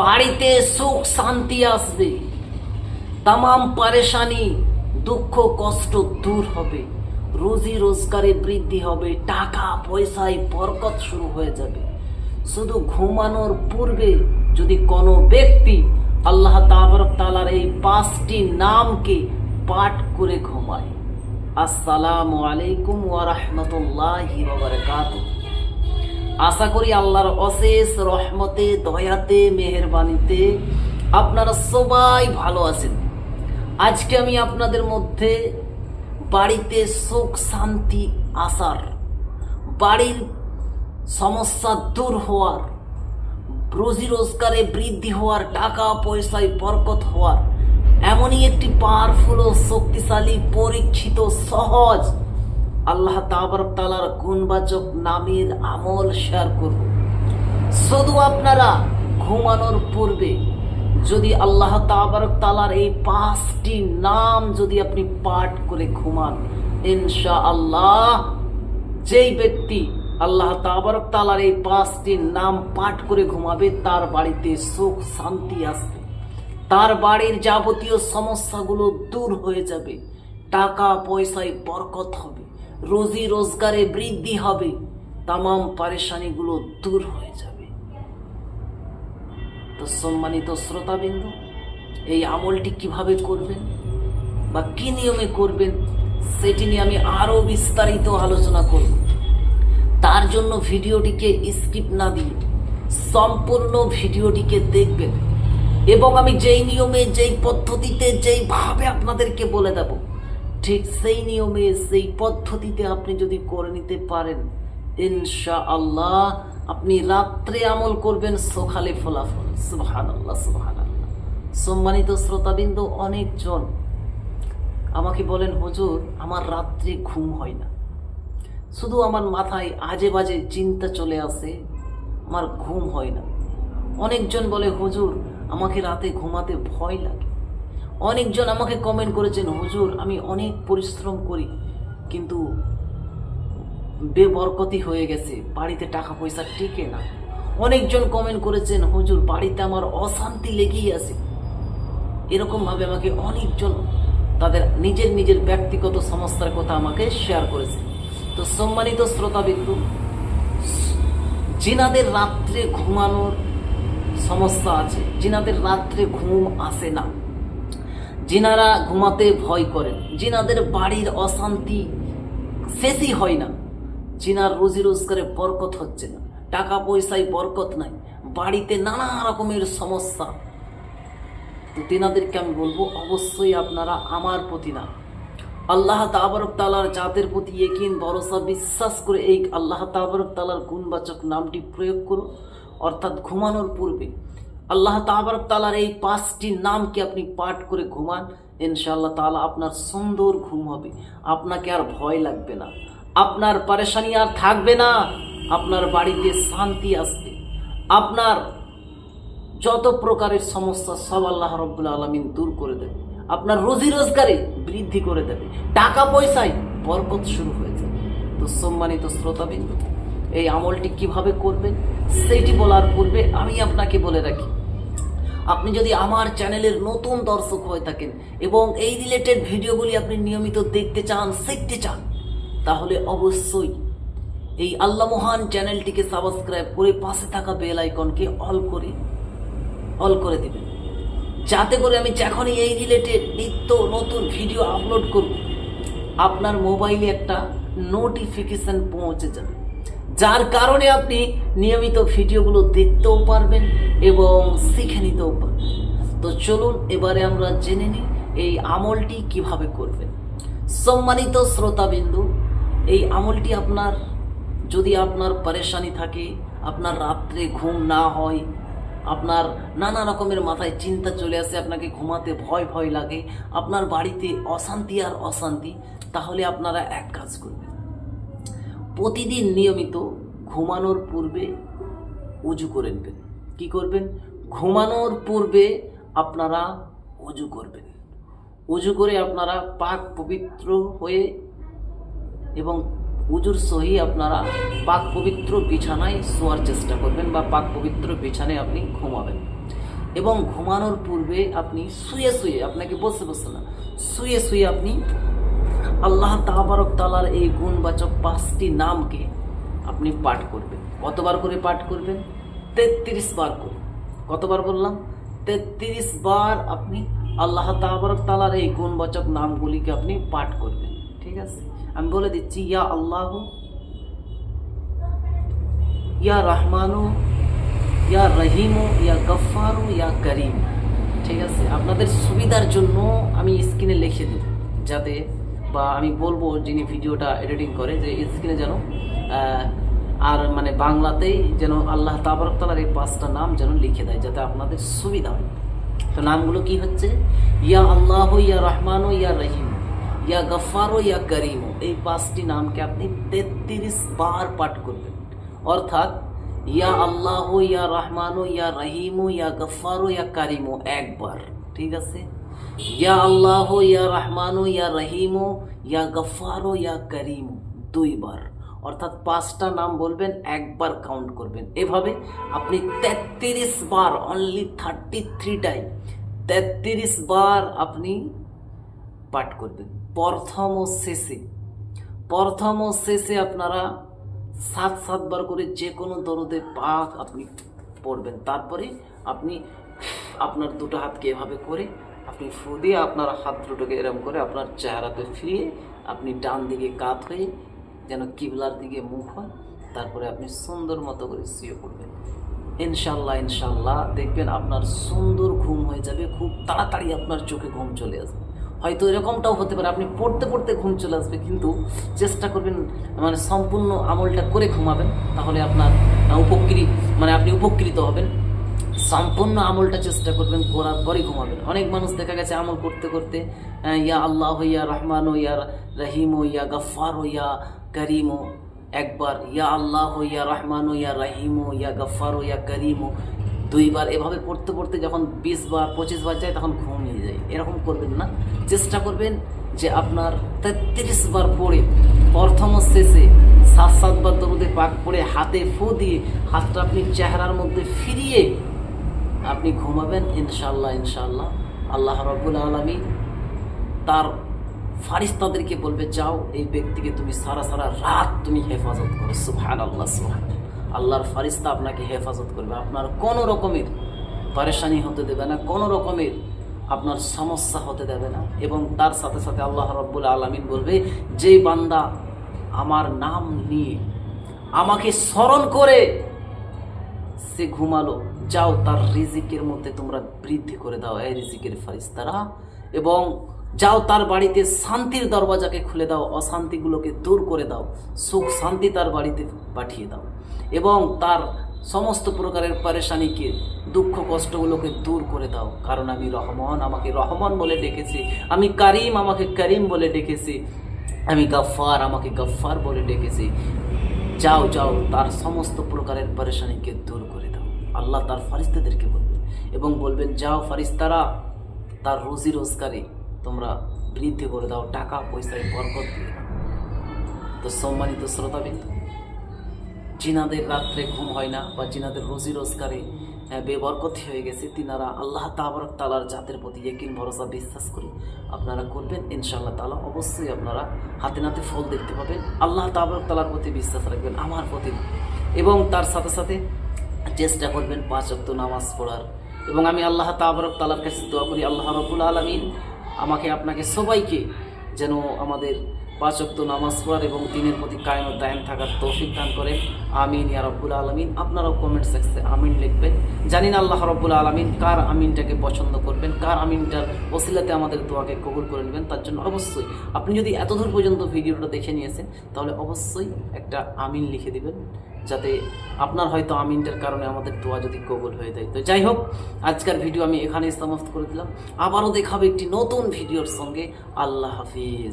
বাড়িতে সুখ, শান্তি আসবে। তামাম পারেশানি, দুঃখ, কষ্ট দূর হবে। রুজি রোজগারে বৃদ্ধি হবে, টাকা, পয়সায় বরকত শুরু হয়ে যাবে। শুধু ঘুমানোর পূর্বে যদি কোনো ব্যক্তি আল্লাহ তালার এই পাঁচটি নামকে পাঠ করে ঘুমায়। আসসালামু আলাইকুম ওয়া বারাকাতুহু। আশা করি আল্লাহর অশেষ রহমতে, দয়াতে, মেহেরবানিতে আপনারা সবাই ভালো আছেন। আজকে আমি আপনাদের মধ্যে বাড়িতে সুখ, শান্তি আসার বাড়ির সমস্যা দূর হওয়ার, রোজি রোজগারে বৃদ্ধি হওয়ার, টাকা পয়সায় বরকত হওয়ার, এমনই একটি পাওয়ারফুল ও শক্তিশালী, পরীক্ষিত, সহজ আল্লাহ তালার গুণবাচক নামের আমল শেয়ার করব। শুধু আপনারা ঘুমানোর পূর্বে যদি আল্লাহ তাবারক তালার এই পাঁচটি নাম যদি আপনি পাঠ করে ঘুমান ইনশা আল্লাহ যেই ব্যক্তি আল্লাহ তাবারক তালার এই পাঁচটি নাম পাঠ করে ঘুমাবে, তার বাড়িতে সুখ, শান্তি আসবে। তার বাড়ির যাবতীয় সমস্যাগুলো দূর হয়ে যাবে। টাকা পয়সায় বরকত হবে। রোজি রোজগারে বৃদ্ধি হবে, তামাম পারেশানিগুলো দূর হয়ে যাবে। তো সম্মানিত শ্রোতাবিন্দু, এই আমলটি কীভাবে করবেন বা কি নিয়মে করবেন, সেটি নিয়ে আমি আরও বিস্তারিত আলোচনা করব। তার জন্য ভিডিওটিকে স্কিপ না দিয়ে সম্পূর্ণ ভিডিওটিকে দেখবেন এবং আমি যেই নিয়মে, যেই পদ্ধতিতে, যেইভাবে আপনাদেরকে বলে দেব ঠিক সেই নিয়মে, সেই পদ্ধতিতে আপনি যদি করে নিতে পারেন ইনশা আল্লাহ আপনি রাত্রে আমল করবেন সকালে ফলাফল। সুবহান আল্লাহ সুবহান আল্লাহ সম্মানিত শ্রোতাবিন্দু অনেকজন আমাকে বলেন, হুজুর, আমার রাত্রে ঘুম হয় না। শুধু আমার মাথায় আজে বাজে চিন্তা চলে আসে, আমার ঘুম হয় না। অনেকজন বলে, হুজুর, আমাকে রাতে ঘুমাতে ভয় লাগে। অনেকজন আমাকে কমেন্ট করেছেন, হুজুর, আমি অনেক পরিশ্রম করি, কিন্তু বেবরকতি হয়ে গেছে, বাড়িতে টাকা পয়সা টিকে না। অনেকজন কমেন্ট করেছেন, হুজুর, বাড়িতে আমার অশান্তি লেগেই আছে। এরকমভাবে আমাকে অনেকজন তাদের নিজের নিজের ব্যক্তিগত সমস্যার কথা আমাকে শেয়ার করেছে। তো সম্মানিত শ্রোতাবিন্দু যিনাদের রাত্রে ঘুমানোর সমস্যা আছে যিনাদের রাত্রে ঘুম আসে না। যিনারা ঘুমাতে ভয় করেন। যিনাদের বাড়ির অশান্তি শেষই হয় না। যিনার রোজি রোজগারে বরকত হচ্ছে না। টাকা পয়সায় বরকত নাই। বাড়িতে নানা রকমের সমস্যা। তো তেনাদেরকে আমি বলব, অবশ্যই আপনারা আমার প্রতি না। আল্লাহ তাবরক তালার জাতের প্রতি একিন ভরসা, বিশ্বাস করে এই আল্লাহ তাবরক তালার গুণবাচক নামটি প্রয়োগ করুন। অর্থাৎ ঘুমানোর পূর্বে আল্লাহ তাবরক তালার এই পাঁচটি নামকে আপনি পাঠ করে ঘুমান, ইনশাআল্লাহ তালা আপনার সুন্দর ঘুম হবে। আপনাকে আর ভয় লাগবে না। আপনার পারেশানি আর থাকবে না। আপনার বাড়িতে শান্তি আসবে। আপনার যত প্রকারের সমস্যা সব আল্লাহ রব্বুল আলমিন দূর করে দেবে। আপনার রোজি রোজগারে বৃদ্ধি করে দেবে। টাকা পয়সায় বরকত শুরু হয়ে যাবে তো সম্মানিত শ্রোতাবিন্দু, এই আমলটি কীভাবে করবেন, সেটি বলার পূর্বে আমি আপনাকে বলে রাখি আপনি যদি আমার চ্যানেলের নতুন দর্শক হয়ে থাকেন এবং এই রিলেটেড ভিডিওগুলি আপনি নিয়মিত দেখতে চান, শিখতে চান, তাহলে অবশ্যই এই আল্লাহ মহান চ্যানেলটিকে সাবস্ক্রাইব করে পাশে থাকা বেল আইকনকে অল করে অল করে দেবেন। যাতে করে আমি যখনই এই রিলেটেড নিত্য নতুন ভিডিও আপলোড করব, আপনার মোবাইলে একটা নোটিফিকেশন পৌঁছে যাবে। যার কারণে আপনি নিয়মিত ভিডিওগুলো দেখতেও পারবেন এবং শিখে নিতেও পারবেন। তো চলুন এবারে আমরা জেনে নিই এই আমলটি কীভাবে করবেন। সম্মানিত শ্রোতাবিন্দু, এই আমলটি আপনার, যদি আপনার পরেশানি থাকে, আপনার রাত্রে ঘুম না হয়, আপনার নানা রকমের মাথায় চিন্তা চলে আসে, আপনাকে ঘুমাতে ভয় ভয় লাগে, আপনার বাড়িতে অশান্তি আর অশান্তি, তাহলে আপনারা এক কাজ করবেন। প্রতিদিন নিয়মিত ঘুমানোর পূর্বে উজু করে নেবেন। কী করবেন? ঘুমানোর পূর্বে আপনারা উজু করবেন। উজু করে আপনারা পাক পবিত্র হয়ে এবং উজুর সহি আপনারা পাক পবিত্র বিছানায় শোয়ার চেষ্টা করবেন বা পাক পবিত্র বিছানায় আপনি ঘুমাবেন। এবং ঘুমানোর পূর্বে আপনি শুয়ে শুয়ে, আপনাকে বসে বসে না, শুয়ে শুয়ে আপনি আল্লাহ তাবারক তালার এই গুণবাচক পাঁচটি নামকে আপনি পাঠ করবেন। কতবার করে পাঠ করবেন? তেত্রিশ বার করে। কতবার বললাম? তেত্রিশ বার আপনি আল্লাহ তাবারক তালার এই গুণবাচক নামগুলিকে আপনি পাঠ করবেন। ঠিক আছে? আমি বলে দিচ্ছি, ইয়া আল্লাহ, ইয়া রহমানু, ইয়া রহিমু, ইয়া গফারু ইয়া করিম। ঠিক আছে? আপনাদের সুবিধার জন্য আমি স্ক্রিনে লিখে দেব, যাতে বা আমি বলব যিনি ভিডিওটা এডিটিং করে যে স্ক্রিনে যেন আর মানে বাংলাতেই যেন আল্লাহ তাবরকতালার এই পাঁচটা নাম যেন লিখে দেয় যাতে আপনাদের সুবিধা হয়। তো নামগুলো কি হচ্ছে? ইয়া আল্লাহ ইয়া রহমানু ইয়া রহিম, ইয়া গফারো ইয়া করিমু। এই পাঁচটি নামকে আপনি তেত্রিশ বার পাঠ করবেন। অর্থাৎ, ইয়া আল্লাহ ইয়া রহমানু ইয়া রহিমু, ইয়া গফারু ইয়া কারিমু একবার। ঠিক আছে? ইয়া আল্লাহ ইয়া রহমানু ইয়া রহিমু ইয়া গফারু ইয়া করিমু দুইবার। অর্থাৎ পাঁচটা নাম বলবেন, একবার কাউন্ট করবেন। এভাবে আপনি তেত্রিশ বার অনলি থার্টি থ্রি টাইম তেত্রিশ বার আপনি পাঠ করবেন। প্রথম ও শেষে, প্রথম ও শেষে আপনারা সাত সাতবার করে যে কোনো দরদে পাক আপনি পড়বেন। তারপরে আপনি আপনার দুটো হাতকে এভাবে করে আপনি ফু দিয়ে আপনার হাত দুটোকে এরম করে আপনার চেহারাতে ফিরিয়ে আপনি ডান দিকে কাত হয়ে যেন কিবলার দিকে মুখ হয়, তারপরে আপনি সুন্দর মতো করে শুয়ে পড়বেন। ইনশাল্লাহ ইনশাল্লাহ দেখবেন আপনার সুন্দর ঘুম হয়ে যাবে, খুব তাড়াতাড়ি আপনার চোখে ঘুম চলে আসবে। হয়তো এরকমটাও হতে পারে, আপনি পড়তে পড়তে ঘুম চলে আসবে, কিন্তু চেষ্টা করবেন মানে সম্পূর্ণ আমলটা করে ঘুমাবেন, তাহলে আপনার উপকৃত মানে আপনি উপকৃত হবেন। সম্পূর্ণ আমলটা চেষ্টা করবেন, করার পরে ঘুমাবেন। অনেক মানুষ দেখা গেছে আমল করতে করতে ইয়া আল্লাহ, ইয়া রহমান, ইয়া রহিম, ইয়া গফার ইয়া করিম, একবার ইয়া আল্লাহ, ইয়া রহমান, ইয়া রহিম, ইয়া গফার ইয়া করিম, দুইবার এভাবে পড়তে পড়তে যখন বিশ বার, পঁচিশ বার যায়, তখন ঘুমিয়ে যায়। এরকম করবেন না। চেষ্টা করবেন যে আপনার তেত্রিশ বার পড়ে, প্রথম শেষে সাত সাতবার দরুদে পাক পড়ে, হাতে ফু দিয়ে হাতটা আপনি চেহারার মধ্যে ফিরিয়ে আপনি ঘুমাবেন ইনশাল্লাহ ইনশাল্লাহ আল্লাহ রবুল আলমী তার ফারিস্তাদেরকে বলবে, যাও, এই ব্যক্তিকে তুমি সারা সারা রাত তুমি হেফাজত করো। সুহান আল্লাহ সুহান আল্লাহর ফারিস্তা আপনাকে হেফাজত করবে। আপনার কোনো রকমের পারেশানি হতে দেবে না, কোনো রকমের আপনার সমস্যা হতে দেবে না। এবং তার সাথে সাথে আল্লাহ রব্বুল আলমিন বলবে, যে বান্দা আমার নাম নিয়ে আমাকে স্মরণ করে, সে ঘুমালো। যাও তার রিজিকের মধ্যে তোমরা বৃদ্ধি করে দাও, এই রিজিকের ফারিস্তারা এবং যাও তার বাড়িতে শান্তির দরওয়াজাকে খুলে দাও, অশান্তিগুলোকে দূর করে দাও, সুখ, শান্তি তার বাড়িতে পাঠিয়ে দাও। এবং তার সমস্ত প্রকারের পারেশানিকে, দুঃখ, কষ্টগুলোকে দূর করে দাও। কারণ আমি রহমান, আমাকে রহমান বলে ডেকেছি। আমি কারিম, আমাকে করিম বলে ডেকেছি। আমি গফ্ফার, আমাকে গফ্ফার বলে ডেকেছি। যাও যাও, তার সমস্ত প্রকারের পরেশানিকে দূর করে দাও। আল্লাহ তার ফারিস্তাদেরকে বলবেন এবং বলবেন, যাও ফারিস্তারা, তার রুজি রোজগারে তোমরা বৃদ্ধি করে দাও, টাকা, পয়সায় বরকত দিয়ে তো সম্মানিত শ্রোতাবিন্দু জিনাদের রাত্রে ঘুম হয় না বা জিনাদের রুজি রোজগারে বেবরকতি হয়ে গেছে, তিনারা আল্লাহ তাবরক তালার জাতের প্রতি একিন ভরসা বিশ্বাস করে আপনারা করবেন। ইনশাআল্লাহ তালা অবশ্যই আপনারা হাতে নাতে ফল দেখতে পাবেন। আল্লাহ তাবরক তালার প্রতি বিশ্বাস রাখবেন, আমার প্রতি এবং তার সাথে সাথে চেষ্টা করবেন পাঁচ অক্ত নামাজ পড়ার। এবং আমি আল্লাহ তাবরক তালার কাছে দোয়া করি, আল্লাহ রবুল আলমিন আমাকে, আপনাকে সবাইকে যেন আমাদের পাঁচ অক্ত নামাজ পড়ার এবং দিনের প্রতি কায়েম ও দায়েম থাকার তৌফিক দান করেন। আমিন, ইয়া রব্বুল আলমিন। আপনারাও কমেন্ট সেক্সে আমিন লিখবেন। জানি না আল্লাহ রব্বুল আলমিন কার আমিনটাকে পছন্দ করবেন, কার আমিনটার ওসিলাতে আমাদের দোয়াকে কবুল করে নেবেন, তার জন্য অবশ্যই আপনি যদি এতদূর পর্যন্ত ভিডিওটা দেখে নিয়েছেন, তাহলে অবশ্যই একটা আমিন লিখে দিবেন, যাতে আপনার হয়তো আমিনটার কারণে আমাদের দোয়া যদি কবুল হয়ে যায়। তো যাই হোক, আজকের ভিডিও আমি এখানেই সমাপ্ত করে দিলাম। আবারও দেখাবো একটি নতুন ভিডিওর সঙ্গে। আল্লাহ হাফিজ।